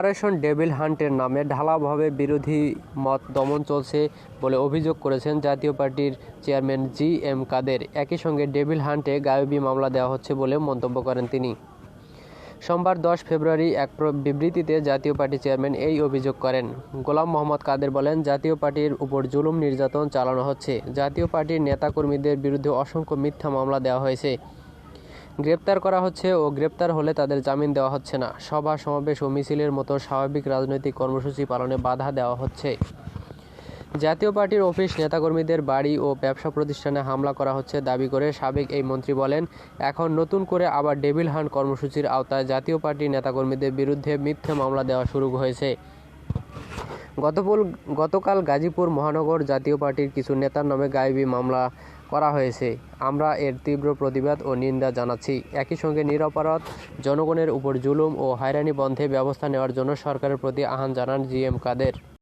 Operation devil হান্টের নামে ঢালাভাবে বিরোধী মত দমন চলছে বলে অভিযোগ করেছেন জাতীয় পার্টির চেয়ারম্যান জি এম কাদের। একই সঙ্গে ডেভিল হান্টে গায়েবী মামলা দেওয়া হচ্ছে বলে মন্তব্য করেন তিনি। সোমবার দশ ফেব্রুয়ারি এক বিবৃতিতে জাতীয় পার্টি চেয়ারম্যান এই অভিযোগ করেন। গোলাম মোহাম্মদ কাদের বলেন, জাতীয় পার্টির উপর জুলুম নির্যাতন চালানো হচ্ছে। জাতীয় পার্টির নেতাকর্মীদের বিরুদ্ধে অসংখ্য মিথ্যা মামলা দেওয়া হয়েছে। গ্রেপ্তার করা হচ্ছে ও গ্রেপ্তার হলে তাদের জামিন দেওয়া হচ্ছে না। সভা, সমাবেশ ও মিছিলের মতো স্বাভাবিক রাজনৈতিক কর্মসূচি পালনে বাধা দেওয়া হচ্ছে। জাতীয় পার্টির অফিস নেতাকর্মীদের বাড়ি ও ব্যবসা প্রতিষ্ঠানে হামলা করা হচ্ছে দাবি করে সাবেক এই মন্ত্রী বলেন, এখন নতুন করে আবার ডেভিল হান্ট কর্মসূচির আওতায় জাতীয় পার্টির নেতাকর্মীদের বিরুদ্ধে মিথ্যে মামলা দেওয়া শুরু হয়েছে। গতকাল গাজীপুর মহানগর জাতীয় পার্টির কিছু নেতার নামে গায়েবী মামলা করা হয়েছে। আমরা এর তীব্র প্রতিবাদ ও নিন্দা জানাচ্ছি। একই সঙ্গে নিরপরাধ জনগণের উপর জুলুম ও হয়রানি বন্ধে ব্যবস্থা নেওয়ার জন্য সরকারের প্রতি আহ্বান জানান জি এম কাদের।